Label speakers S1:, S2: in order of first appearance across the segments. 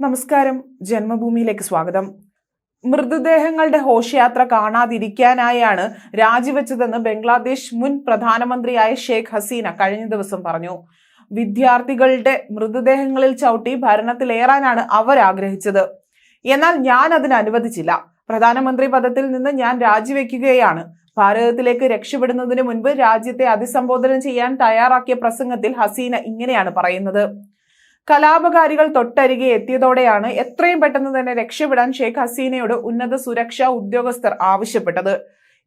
S1: നമസ്കാരം. ജന്മഭൂമിയിലേക്ക് സ്വാഗതം. മൃതദേഹങ്ങളുടെ ഘോഷയാത്ര കാണാതിരിക്കാനായാണ് രാജിവെച്ചതെന്ന് ബംഗ്ലാദേശ് മുൻ പ്രധാനമന്ത്രിയായ ഷെയ്ഖ് ഹസീന കഴിഞ്ഞ ദിവസം പറഞ്ഞു. വിദ്യാർത്ഥികളുടെ മൃതദേഹങ്ങളിൽ ചവിട്ടി ഭരണത്തിലേറാനാണ് അവർ ആഗ്രഹിച്ചത്. എന്നാൽ ഞാൻ അതിന് അനുവദിച്ചില്ല. പ്രധാനമന്ത്രി പദത്തിൽ നിന്ന് ഞാൻ രാജിവെക്കുകയാണ്. ഭാരതത്തിലേക്ക് രക്ഷപ്പെടുന്നതിന് മുൻപ് രാജ്യത്തെ അഭിസംബോധന ചെയ്യാൻ തയ്യാറാക്കിയ പ്രസംഗത്തിൽ ഹസീന ഇങ്ങനെയാണ് പറയുന്നത്. കലാപകാരികൾ തൊട്ടരികെ എത്തിയതോടെയാണ് എത്രയും പെട്ടെന്ന് തന്നെ രക്ഷപ്പെടാൻ ഷെയ്ഖ് ഹസീനയോട് ഉന്നത സുരക്ഷാ ഉദ്യോഗസ്ഥർ ആവശ്യപ്പെട്ടത്.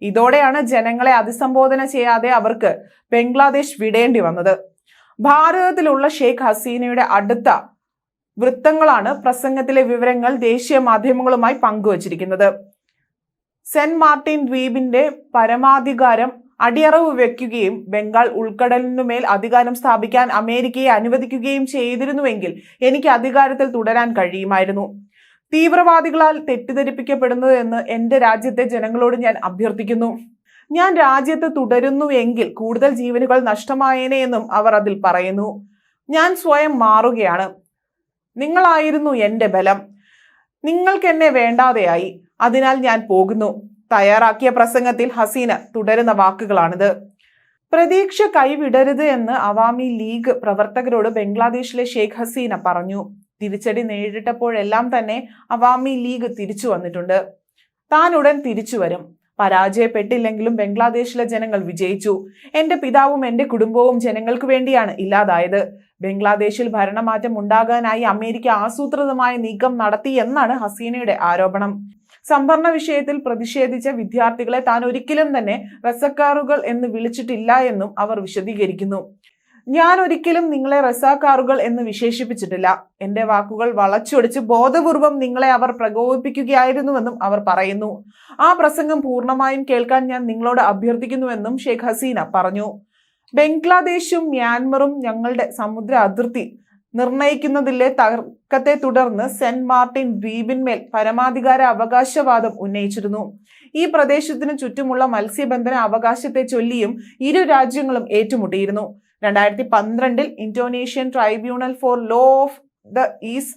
S1: ഇതോടെയാണ് ജനങ്ങളെ അഭിസംബോധന ചെയ്യാതെ അവർക്ക് ബംഗ്ലാദേശ് വിടേണ്ടി വന്നത്. ഭാരതത്തിലുള്ള ഷെയ്ഖ് ഹസീനയുടെ അടുത്ത വൃത്തങ്ങളാണ് പ്രസംഗത്തിലെ വിവരങ്ങൾ ദേശീയ മാധ്യമങ്ങളുമായി പങ്കുവച്ചിരിക്കുന്നത്. സെന്റ് മാർട്ടിൻ ദ്വീപിന്റെ പരമാധികാരം അടിയറവ് വയ്ക്കുകയും ബംഗാൾ ഉൾക്കടലിനുമേൽ അധികാരം സ്ഥാപിക്കാൻ അമേരിക്കയെ അനുവദിക്കുകയും ചെയ്തിരുന്നുവെങ്കിൽ എനിക്ക് അധികാരത്തിൽ തുടരാൻ കഴിയുമായിരുന്നു. തീവ്രവാദികളാൽ തെറ്റിദ്ധരിപ്പിക്കപ്പെടുന്നത് എന്ന് എന്റെ രാജ്യത്തെ ജനങ്ങളോട് ഞാൻ അഭ്യർത്ഥിക്കുന്നു. ഞാൻ രാജ്യത്ത് തുടരുന്നു എങ്കിൽ കൂടുതൽ ജീവനുകൾ നഷ്ടമായേനെ എന്നും അവർ അതിൽ പറയുന്നു. ഞാൻ സ്വയം മാറുകയാണ്. നിങ്ങളായിരുന്നു എന്റെ ബലം. നിങ്ങൾക്ക് എന്നെ വേണ്ടാതെയായി. അതിനാൽ ഞാൻ പോകുന്നു. തയ്യാറാക്കിയ പ്രസംഗത്തിൽ ഹസീന തുടരുന്ന വാക്കുകളാണിത്. പ്രതീക്ഷ കൈവിടരുത് എന്ന് അവാമി ലീഗ് പ്രവർത്തകരോട് ബംഗ്ലാദേശിലെ ഷെയ്ഖ് ഹസീന പറഞ്ഞു. തിരിച്ചടി നേരിട്ടപ്പോഴെല്ലാം തന്നെ അവാമി ലീഗ് തിരിച്ചു വന്നിട്ടുണ്ട്. താൻ ഉടൻ തിരിച്ചു വരും. പരാജയപ്പെട്ടില്ലെങ്കിലും ബംഗ്ലാദേശിലെ ജനങ്ങൾ വിജയിച്ചു. എന്റെ പിതാവും എന്റെ കുടുംബവും ജനങ്ങൾക്ക് വേണ്ടിയാണ് ഇല്ലാതായത്. ബംഗ്ലാദേശിൽ ഭരണമാറ്റം ഉണ്ടാകാനായി അമേരിക്ക ആസൂത്രിതമായ നീക്കം നടത്തി എന്നാണ് ഹസീനയുടെ ആരോപണം. സംഭരണ വിഷയത്തിൽ പ്രതിഷേധിച്ച വിദ്യാർത്ഥികളെ താൻ ഒരിക്കലും തന്നെ റസക്കാറുകൾ എന്ന് വിളിച്ചിട്ടില്ല എന്നും അവർ വിശദീകരിക്കുന്നു. ഞാൻ ഒരിക്കലും നിങ്ങളെ റസാക്കാറുകൾ എന്ന് വിശേഷിപ്പിച്ചിട്ടില്ല. എന്റെ വാക്കുകൾ വളച്ചൊടിച്ച് ബോധപൂർവം നിങ്ങളെ അവർ പ്രകോപിപ്പിക്കുകയായിരുന്നുവെന്നും അവർ പറയുന്നു. ആ പ്രസംഗം പൂർണമായും കേൾക്കാൻ ഞാൻ നിങ്ങളോട് അഭ്യർത്ഥിക്കുന്നുവെന്നും ഷെയ്ഖ് ഹസീന പറഞ്ഞു. ബംഗ്ലാദേശും മ്യാൻമറും ഞങ്ങളുടെ സമുദ്ര അതിർത്തി നിർണയിക്കുന്നതിലെ തർക്കത്തെ തുടർന്ന് സെന്റ് മാർട്ടിൻ ദ്വീപിന്മേൽ പരമാധികാര അവകാശവാദം ഉന്നയിച്ചിരുന്നു. ഈ പ്രദേശത്തിന് ചുറ്റുമുള്ള മത്സ്യബന്ധന അവകാശത്തെ ചൊല്ലിയും ഇരു രാജ്യങ്ങളും ഏറ്റുമുട്ടിയിരുന്നു. രണ്ടായിരത്തി പന്ത്രണ്ടിൽ Indonesian tribunal for law of the ease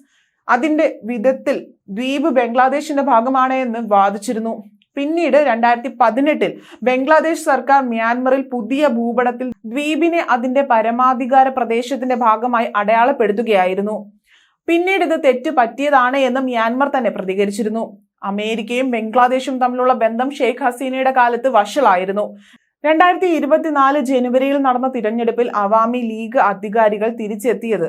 S1: അതിന്റെ വിധത്തിൽ ദ്വീപ് ബംഗ്ലാദേശിന്റെ ഭാഗമാണ് എന്ന് വാദിച്ചിരുന്നു. പിന്നീട് രണ്ടായിരത്തി പതിനെട്ടിൽ ബംഗ്ലാദേശ് സർക്കാർ മ്യാൻമറിൽ പുതിയ ഭൂപടത്തിൽ ദ്വീപിനെ അതിന്റെ പരമാധികാര പ്രദേശത്തിന്റെ ഭാഗമായി അടയാളപ്പെടുത്തുകയായിരുന്നു. പിന്നീട് ഇത് തെറ്റ് പറ്റിയതാണ് എന്ന് മ്യാൻമർ തന്നെ പ്രതികരിച്ചിരുന്നു. അമേരിക്കയും ബംഗ്ലാദേശും തമ്മിലുള്ള ബന്ധം ഷെയ്ഖ് ഹസീനയുടെ കാലത്ത് വഷളായിരുന്നു. രണ്ടായിരത്തി ഇരുപത്തിനാല് ജനുവരിയിൽ നടന്ന തിരഞ്ഞെടുപ്പിൽ അവാമി ലീഗ് അധികാരികൾ തിരിച്ചെത്തിയത്.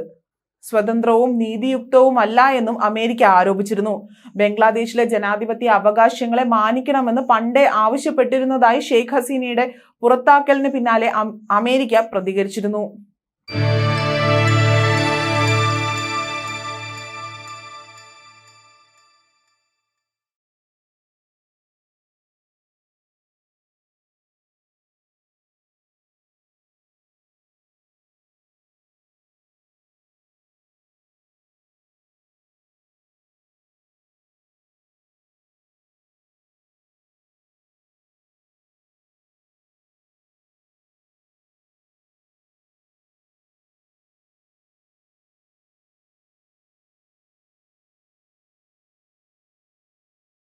S1: സ്വതന്ത്രവും നീതിയുക്തവുമല്ല എന്നും അമേരിക്ക ആരോപിച്ചിരുന്നു. ബംഗ്ലാദേശിലെ ജനാധിപത്യ അവകാശങ്ങളെ മാനിക്കണമെന്ന് പണ്ടേ ആവശ്യപ്പെട്ടിരുന്നതായി ഷെയ്ഖ് ഹസീനയുടെ പുറത്താക്കലിന് പിന്നാലെ അമേരിക്ക പ്രതികരിച്ചിരുന്നു.